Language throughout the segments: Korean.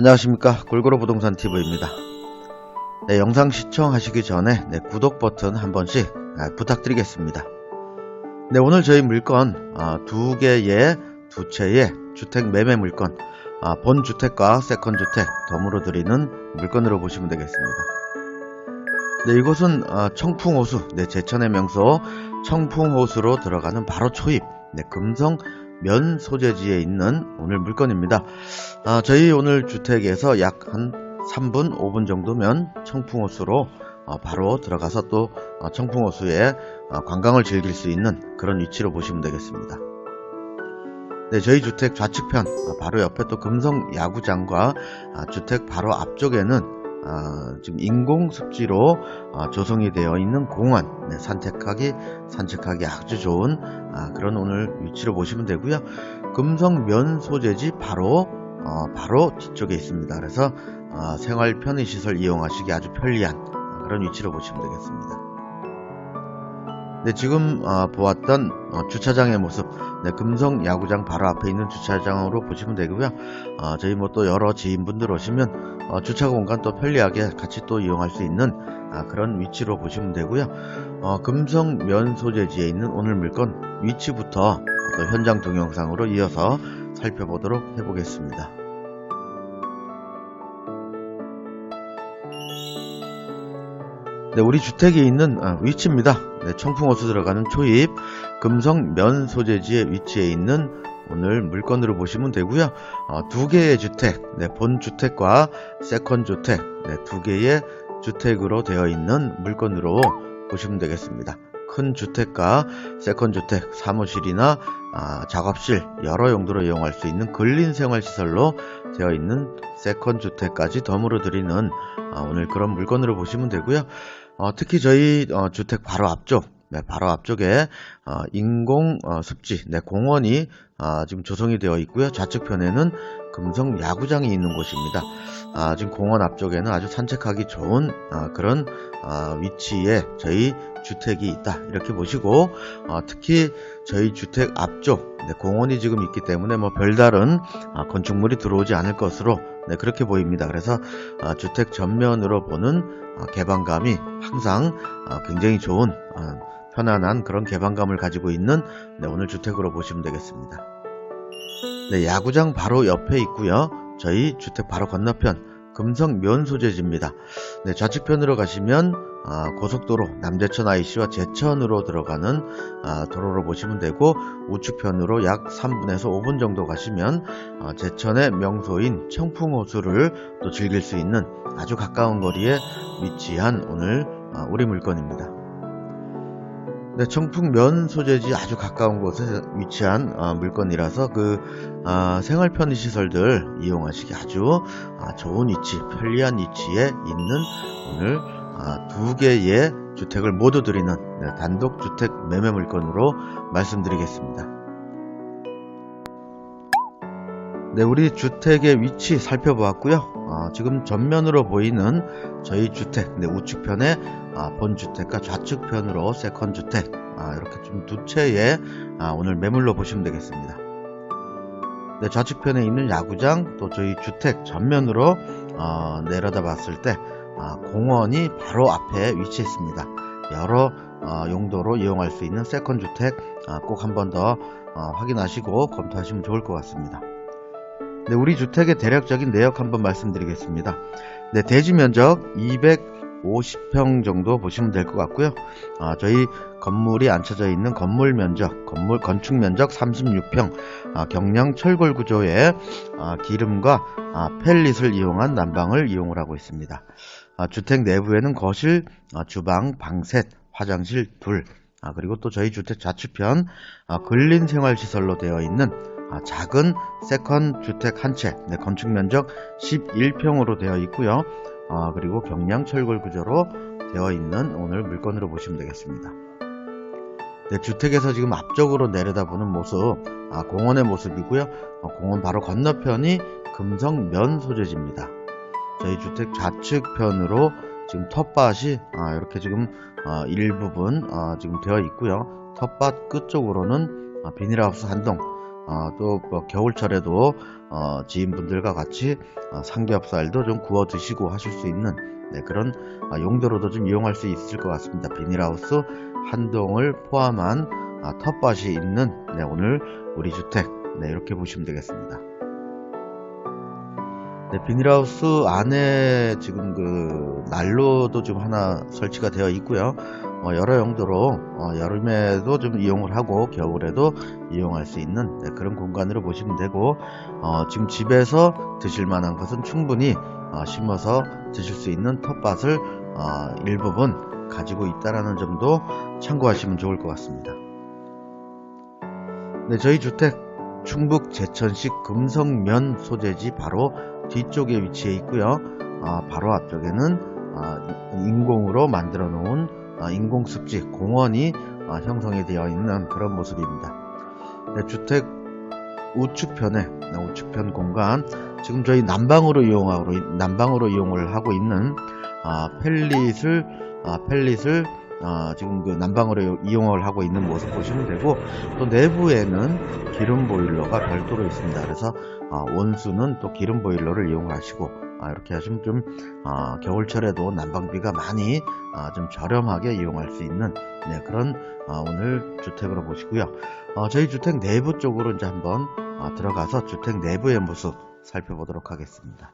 안녕하십니까 골고루 부동산 TV입니다. 네, 영상 시청하시기 전에 네, 구독 버튼 한 번씩 아, 부탁드리겠습니다. 네, 오늘 저희 물건 아, 두 개의 두 채의 주택 매매 물건 아, 본 주택과 세컨 주택 덤으로 드리는 물건으로 보시면 되겠습니다. 네, 이곳은 아, 청풍호수, 네, 제천의 명소 청풍호수로 들어가는 바로 초입, 네, 금성 면 소재지에 있는 오늘 물건입니다. 아, 저희 오늘 주택에서 약 한 3분, 5분 정도면 청풍호수로 어, 바로 들어가서 또 어, 청풍호수에 어, 관광을 즐길 수 있는 그런 위치로 보시면 되겠습니다. 네, 저희 주택 좌측편 어, 바로 옆에 또 금성 야구장과 아, 주택 바로 앞쪽에는 아, 지금 인공 습지로 어, 조성이 되어 있는 공원 네, 산책하기 산책하기 아주 좋은 아, 그런 오늘 위치로 보시면 되고요. 금성 면 소재지 바로 어, 바로 뒤쪽에 있습니다. 그래서 어, 생활 편의시설 이용하시기 아주 편리한 어, 그런 위치로 보시면 되겠습니다. 네, 지금 어, 보았던 어, 주차장의 모습, 네, 금성 야구장 바로 앞에 있는 주차장으로 보시면 되고요. 어, 저희 뭐 또 여러 지인분들 오시면 어, 주차 공간 또 편리하게 같이 또 이용할 수 있는 아, 그런 위치로 보시면 되고요. 어, 금성 면 소재지에 있는 오늘 물건 위치부터 또 현장 동영상으로 이어서 살펴보도록 해보겠습니다. 네, 우리 주택이 있는 아, 위치입니다. 네, 청풍호수 들어가는 초입 금성 면 소재지에 위치해 있는 오늘 물건으로 보시면 되고요. 어, 두 개의 주택, 네, 본 주택과 세컨 주택, 네, 두 개의 주택으로 되어 있는 물건으로 보시면 되겠습니다. 큰 주택과 세컨 주택, 사무실이나 아, 작업실 여러 용도로 이용할 수 있는 근린 생활 시설로 되어 있는 세컨 주택까지 덤으로 드리는 아, 오늘 그런 물건으로 보시면 되고요. 어, 특히 저희 어, 주택 바로 앞쪽, 네, 바로 앞쪽에 어, 인공 어, 습지, 네, 공원이 아, 지금 조성이 되어 있고요. 좌측편에는 금성 야구장이 있는 곳입니다. 아, 지금 공원 앞쪽에는 아주 산책하기 좋은 아, 그런 아, 위치에 저희 주택이 있다 이렇게 보시고 어, 특히 저희 주택 앞쪽 네, 공원이 지금 있기 때문에 뭐 별다른 아, 건축물이 들어오지 않을 것으로 네, 그렇게 보입니다. 그래서 아, 주택 전면으로 보는 아, 개방감이 항상 아, 굉장히 좋은 아, 편안한 그런 개방감을 가지고 있는 네, 오늘 주택으로 보시면 되겠습니다. 네, 야구장 바로 옆에 있고요. 저희 주택 바로 건너편 금성 면 소재지입니다. 네, 좌측편으로 가시면 아, 고속도로 남대천 IC와 제천으로 들어가는 아, 도로로 보시면 되고 우측편으로 약 3분에서 5분 정도 가시면 아, 제천의 명소인 청풍호수를 또 즐길 수 있는 아주 가까운 거리에 위치한 오늘 아, 우리 물건입니다. 네, 청풍 면 소재지 아주 가까운 곳에 위치한 아, 물건이라서 그 아, 생활 편의 시설들 이용하시기 아주 아, 좋은 위치, 편리한 위치에 있는 오늘 아, 두 개의 주택을 모두 드리는 네, 단독 주택 매매 물건으로 말씀드리겠습니다. 네, 우리 주택의 위치 살펴보았고요. 어, 지금 전면으로 보이는 저희 주택, 네, 우측편에 아, 본 주택과 좌측편으로 세컨 주택, 아, 이렇게 좀 두 채의 아, 오늘 매물로 보시면 되겠습니다. 네, 좌측편에 있는 야구장, 또 저희 주택 전면으로 어, 내려다 봤을 때 아, 공원이 바로 앞에 위치했습니다. 여러 어, 용도로 이용할 수 있는 세컨 주택 아, 꼭 한 번더 확인하시고 검토하시면 좋을 것 같습니다. 네, 우리 주택의 대략적인 내역 한번 말씀드리겠습니다. 네, 대지 면적 250평 정도 보시면 될 것 같고요. 아, 저희 건물이 앉혀져 있는 건물 면적, 건물 건축 면적 36평, 아, 경량 철골 구조의 아, 기름과 아, 펠릿을 이용한 난방을 이용을 하고 있습니다. 아, 주택 내부에는 거실, 아, 주방, 방셋, 화장실 둘, 아, 그리고 또 저희 주택 좌측편 아, 근린 생활 시설로 되어 있는 아, 작은 세컨 주택 한 채, 네, 건축 면적 11평으로 되어 있고요. 아, 그리고 경량 철골 구조로 되어 있는 오늘 물건으로 보시면 되겠습니다. 네, 주택에서 지금 앞쪽으로 내려다보는 모습, 아, 공원의 모습이고요. 어, 공원 바로 건너편이 금성 면 소재지입니다. 저희 주택 좌측편으로 지금 텃밭이 아, 이렇게 지금 어, 일부분 어, 지금 되어 있고요. 텃밭 끝쪽으로는 아, 비닐하우스 한 동, 어, 또 뭐 겨울철에도 어, 지인분들과 같이 어, 삼겹살도 좀 구워 드시고 하실 수 있는 네, 그런 아, 용도로도 좀 이용할 수 있을 것 같습니다. 비닐하우스 한 동을 포함한 아, 텃밭이 있는 네, 오늘 우리 주택 네, 이렇게 보시면 되겠습니다. 네, 비닐하우스 안에 지금 그 난로도 좀 하나 설치가 되어 있고요. 어, 여러 용도로 어, 여름에도 좀 이용을 하고 겨울에도 이용할 수 있는 네, 그런 공간으로 보시면 되고 어, 지금 집에서 드실 만한 것은 충분히 어, 심어서 드실 수 있는 텃밭을 어, 일부분 가지고 있다라는 점도 참고하시면 좋을 것 같습니다. 네, 저희 주택 충북 제천시 금성면 소재지 바로 뒤쪽에 위치해 있고요. 아, 바로 앞쪽에는 아, 인공으로 만들어 놓은 아, 인공습지 공원이 아, 형성이 되어 있는 그런 모습입니다. 네, 주택 우측편에 네, 우측편 공간 지금 저희 난방으로 이용하고 난방으로 이용을 하고 있는 아, 펠릿을 아, 펠릿을 아, 지금 그 난방으로 이용을 하고 있는 모습 보시면 되고 또 내부에는 기름 보일러가 별도로 있습니다. 그래서 아, 온수는 또 기름 보일러를 이용하시고 아, 이렇게 하시면 좀 아, 겨울철에도 난방비가 많이 아, 좀 저렴하게 이용할 수 있는 네, 그런 아, 오늘 주택으로 보시고요. 어, 저희 주택 내부 쪽으로 이제 한번 아, 들어가서 주택 내부의 모습 살펴보도록 하겠습니다.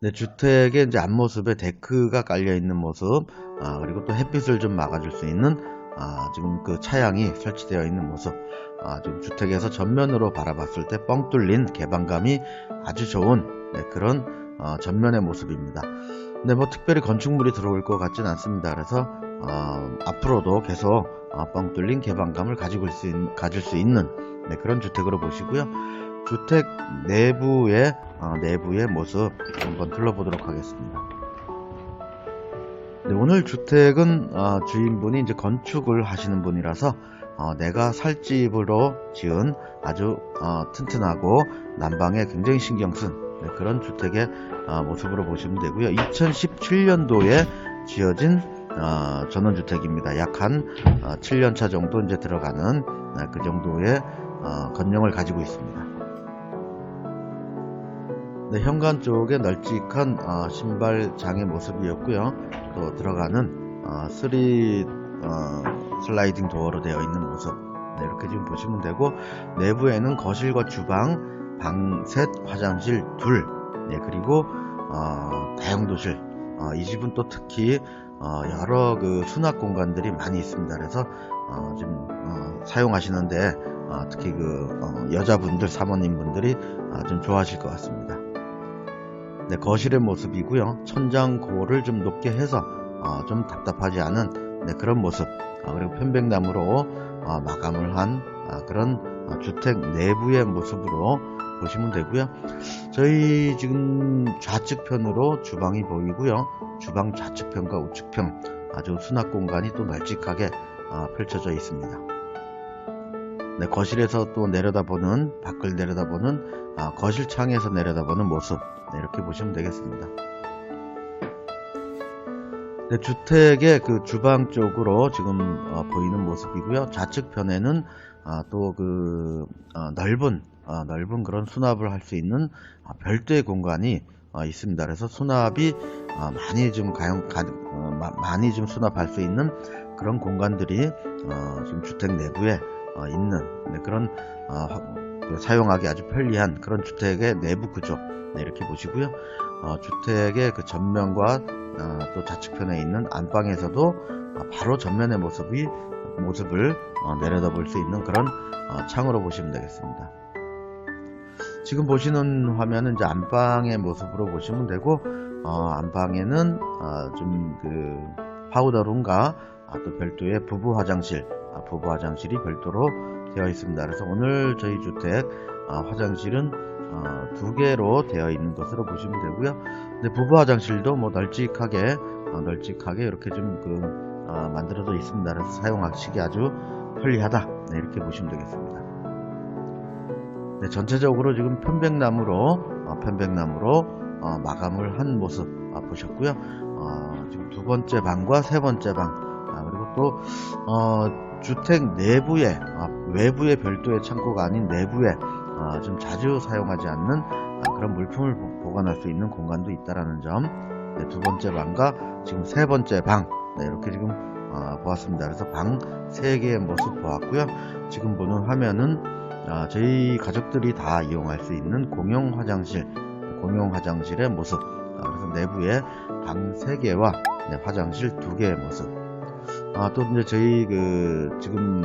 네, 주택의 이제 앞모습에 데크가 깔려 있는 모습, 아, 그리고 또 햇빛을 좀 막아줄 수 있는 아, 지금 그 차양이 설치되어 있는 모습, 아, 지금 주택에서 전면으로 바라봤을 때 뻥 뚫린 개방감이 아주 좋은 네, 그런 어, 전면의 모습입니다. 근데 뭐 특별히 건축물이 들어올 것 같진 않습니다. 그래서 어, 앞으로도 계속 어, 뻥 뚫린 개방감을 가지고 수 있, 가질 수 있는 네, 그런 주택으로 보시고요. 주택 내부의 어, 내부의 모습 한번 둘러보도록 하겠습니다. 네, 오늘 주택은 어, 주인분이 이제 건축을 하시는 분이라서 어, 내가 살 집으로 지은 아주 어, 튼튼하고 난방에 굉장히 신경 쓴 네, 그런 주택의 어, 모습으로 보시면 되고요. 2017년도에 지어진 어, 전원주택입니다. 약한 7년차 정도 이제 들어가는 네, 그 정도의 어, 건령을 가지고 있습니다. 네, 현관 쪽에 널찍한 어, 신발장의 모습이었고요. 또 들어가는 어, 3 어, 슬라이딩 도어로 되어 있는 모습 네, 이렇게 지금 보시면 되고 내부에는 거실과 주방, 방 셋, 화장실 둘 네, 그리고 어, 다용도실 어, 이 집은 또 특히 어, 여러 그 수납 공간들이 많이 있습니다. 그래서 어, 지금 어, 사용하시는데 어, 특히 그 어, 여자분들 사모님분들이 어, 좀 좋아하실 것 같습니다. 네, 거실의 모습이고요. 천장 고를 좀 높게 해서 어, 좀 답답하지 않은 네, 그런 모습 어, 그리고 편백나무로 어, 마감을 한 아, 그런 어, 주택 내부의 모습으로 보시면 되고요. 저희 지금 좌측편으로 주방이 보이고요. 주방 좌측편과 우측편 아주 수납 공간이 또 널찍하게 어, 펼쳐져 있습니다. 네, 거실에서 또 내려다보는 밖을 내려다보는 아, 거실 창에서 내려다보는 모습 네, 이렇게 보시면 되겠습니다. 네, 주택의 그 주방 쪽으로 지금 어, 보이는 모습이고요. 좌측편에는 아, 또그 어, 넓은 어, 넓은 그런 수납을 할 수 있는 아, 별도의 공간이 어, 있습니다. 그래서 수납이 어, 많이 좀 가용 가, 어, 마, 많이 좀 수납할 수 있는 그런 공간들이 어, 지금 주택 내부에 어, 있는 네, 그런 어, 그 사용하기 아주 편리한 그런 주택의 내부 구조 네, 이렇게 보시고요. 어, 주택의 그 전면과 어, 또 좌측편에 있는 안방에서도 어, 바로 전면의 모습이 모습을 어, 내려다볼 수 있는 그런 어, 창으로 보시면 되겠습니다. 지금 보시는 화면은 이제 안방의 모습으로 보시면 되고 어, 안방에는 어, 좀그 파우더룸과 아, 또 별도의 부부 화장실, 아, 부부 화장실이 별도로 되어 있습니다. 그래서 오늘 저희 주택 아, 화장실은 어, 두 개로 되어 있는 것으로 보시면 되고요. 근데 부부 화장실도 뭐 널찍하게 어, 널찍하게 이렇게 좀그 어, 만들어져 있습니다. 그래서 사용하시기 아주 편리하다. 네, 이렇게 보시면 되겠습니다. 네, 전체적으로 지금 편백나무로 어, 편백나무로 어, 마감을 한 모습 어, 보셨고요. 어, 지금 두 번째 방과 세 번째 방 아, 그리고 또 어, 주택 내부에 아, 외부의 별도의 창고가 아닌 내부에 아, 좀 자주 사용하지 않는 아, 그런 물품을 보- 보관할 수 있는 공간도 있다라는 점. 네, 두 번째 방과 지금 세 번째 방 네, 이렇게 지금 아, 보았습니다. 그래서 방 세 개의 모습 보았고요. 지금 보는 화면은 아, 저희 가족들이 다 이용할 수 있는 공용 화장실, 공용 화장실의 모습. 아, 그래서 내부에 방세 개와 네, 화장실 두 개의 모습. 아, 또 이제 저희 그 지금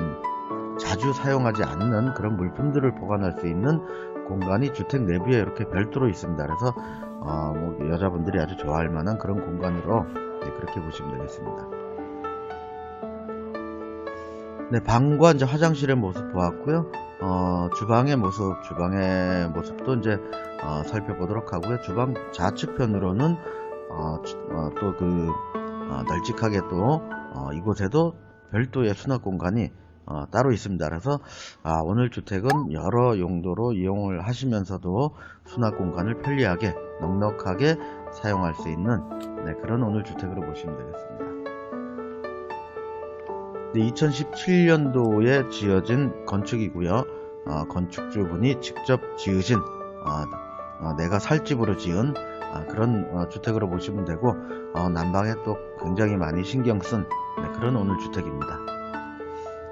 자주 사용하지 않는 그런 물품들을 보관할 수 있는 공간이 주택 내부에 이렇게 별도로 있습니다. 그래서 어, 뭐 여자분들이 아주 좋아할 만한 그런 공간으로 네, 그렇게 보시면 되겠습니다. 네, 방과 이제 화장실의 모습 보았고요. 어, 주방의 모습, 주방의 모습도 이제 어, 살펴보도록 하고요. 주방 좌측편으로는 어, 또그 널찍하게 또 어, 이곳에도 별도의 수납 공간이 어, 따로 있습니다. 그래서 아, 오늘 주택은 여러 용도로 이용을 하시면서도 수납 공간을 편리하게 넉넉하게 사용할 수 있는 네, 그런 오늘 주택으로 보시면 되겠습니다. 2017년도에 지어진 건축이고요. 어, 건축주분이 직접 지으신 어, 어, 내가 살 집으로 지은 아, 그런 어, 주택으로 보시면 되고 어, 난방에 또 굉장히 많이 신경 쓴 네, 그런 오늘 주택입니다.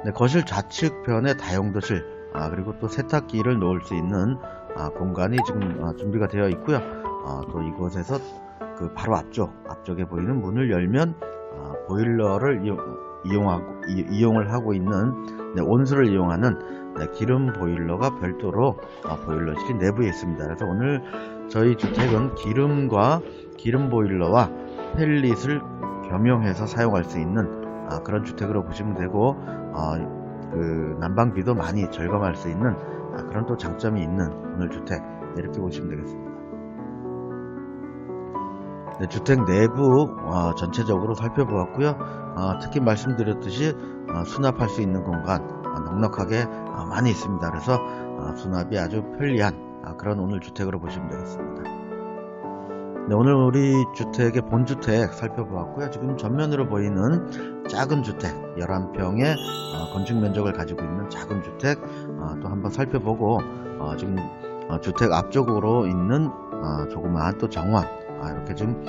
네, 거실 좌측편에 다용도실 아, 그리고 또 세탁기를 놓을 수 있는 아, 공간이 지금 어, 준비가 되어 있고요. 어, 또 이곳에서 그 바로 앞쪽 앞쪽에 보이는 문을 열면 아, 보일러를 이용, 이용하고 이, 용을 하고 있는 네, 온수를 이용하는 네, 기름 보일러가 별도로 어, 보일러실이 내부에 있습니다. 그래서 오늘 저희 주택은 기름과 기름 보일러와 펠릿을 겸용해서 사용할 수 있는 아, 그런 주택으로 보시면 되고 어, 그 난방비도 많이 절감할 수 있는 아, 그런 또 장점이 있는 오늘 주택 네, 이렇게 보시면 되겠습니다. 네, 주택 내부 어, 전체적으로 살펴보았고요. 어, 특히 말씀드렸듯이 어, 수납할 수 있는 공간 어, 넉넉하게 어, 많이 있습니다. 그래서 어, 수납이 아주 편리한 아, 그런 오늘 주택으로 보시면 되겠습니다. 네, 오늘 우리 주택의 본주택 살펴보았고요. 지금 전면으로 보이는 작은 주택, 11평의 어, 건축 면적을 가지고 있는 작은 주택 어, 또 한번 살펴보고 어, 지금 어, 주택 앞쪽으로 있는 어, 조그마한 또 정원 아, 이렇게 지금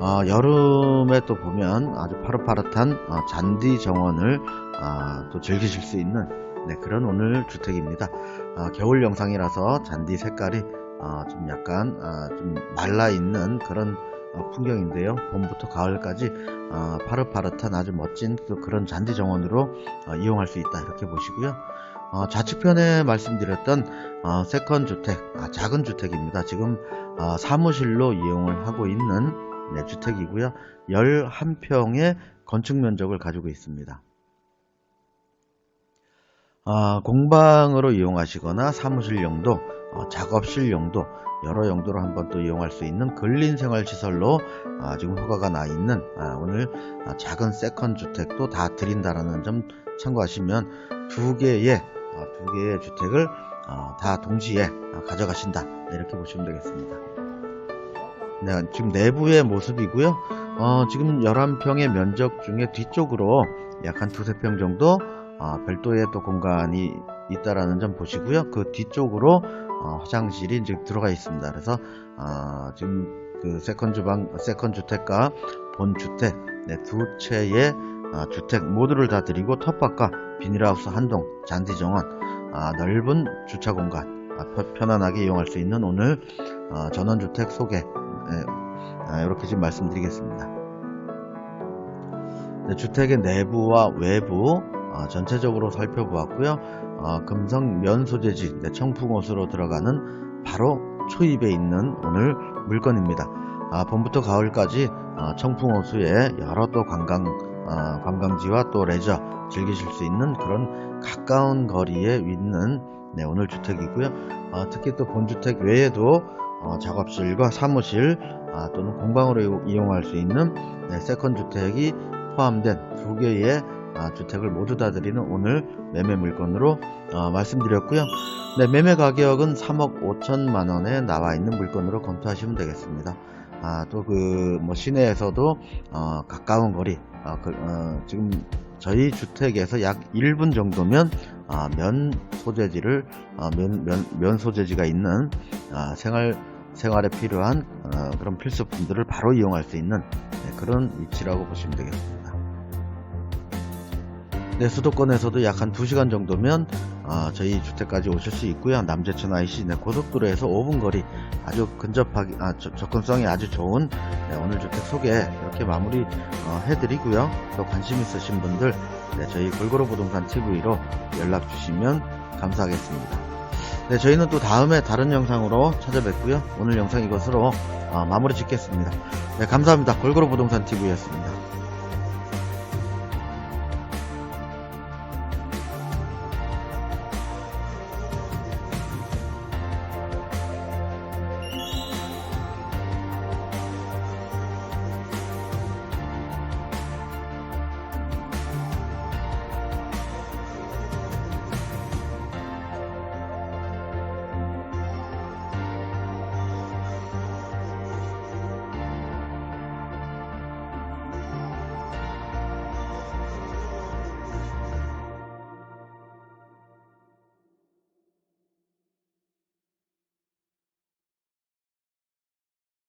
어, 여름에 또 보면 아주 파릇파릇한 어, 잔디 정원을 아, 또 즐기실 수 있는 네, 그런 오늘 주택입니다. 아, 겨울 영상이라서 잔디 색깔이 아, 좀 약간 아, 좀 말라 있는 그런 어, 풍경인데요. 봄부터 가을까지 어, 파릇파릇한 아주 멋진 또 그런 잔디 정원으로 어, 이용할 수 있다 이렇게 보시고요. 어, 좌측편에 말씀드렸던 어, 세컨 주택, 아, 작은 주택입니다. 지금 어, 사무실로 이용을 하고 있는 네, 주택이고요. 11평의 건축 면적을 가지고 있습니다. 아, 공방으로 이용하시거나 사무실 용도, 어, 작업실 용도, 여러 용도로 한번 또 이용할 수 있는 근린생활시설로 아, 지금 허가가 나 있는 아, 오늘 아, 작은 세컨 주택도 다 드린다라는 점 참고하시면 두 개의 아, 두 개의 주택을 아, 다 동시에 아, 가져가신다 네, 이렇게 보시면 되겠습니다. 네, 지금 내부의 모습이고요. 어, 지금 11평의 면적 중에 뒤쪽으로 약 한 두세 평 정도 어, 별도의 또 공간이 있다라는 점 보시고요. 그 뒤쪽으로 어, 화장실이 이제 들어가 있습니다. 그래서 어, 지금 그 세컨 주방, 세컨 주택과 본 주택 네, 두 채의 어, 주택 모두를 다 드리고 텃밭과 비닐하우스 한동, 잔디 정원, 아, 넓은 주차 공간 아, 편- 편안하게 이용할 수 있는 오늘 어, 전원주택 소개 네, 아, 이렇게 지금 말씀드리겠습니다. 네, 주택의 내부와 외부 어, 전체적으로 살펴보았고요. 어, 금성 면 소재지 네, 청풍옷으로 들어가는 바로 초입에 있는 오늘 물건입니다. 아, 봄부터 가을까지 어, 청풍호수에 여러 또 관광 어, 관광지와 또 레저 즐기실 수 있는 그런 가까운 거리에 있는 네, 오늘 주택이고요. 어, 특히 또 본주택 외에도 어, 작업실과 사무실 아, 또는 공방으로 이용- 이용할 수 있는 네, 세컨 주택이 포함된 두 개의 아, 주택을 모두 다 드리는 오늘 매매 물건으로 어, 말씀드렸고요. 네, 매매 가격은 3억 5천만 원에 나와 있는 물건으로 검토하시면 되겠습니다. 아, 또 그 뭐 시내에서도 어, 가까운 거리 어, 그, 어, 지금 저희 주택에서 약 1분 정도면 아, 면 소재지를 아, 면, 면, 면 소재지가 있는 아, 생활 생활에 필요한 어, 그런 필수품들을 바로 이용할 수 있는 네, 그런 위치라고 보시면 되겠습니다. 네, 수도권에서도 약 한 2시간 정도면 어, 저희 주택까지 오실 수 있고요. 남제천 IC 네, 고속도로에서 5분 거리 아주 근접하기 아, 저- 접근성이 아주 좋은 네, 오늘 주택 소개 이렇게 마무리 어, 해드리고요. 또 관심 있으신 분들 네, 저희 골고루 부동산 TV로 연락 주시면 감사하겠습니다. 네, 저희는 또 다음에 다른 영상으로 찾아뵙고요. 오늘 영상 이것으로 어, 마무리 짓겠습니다. 네, 감사합니다. 골고루 부동산 TV였습니다.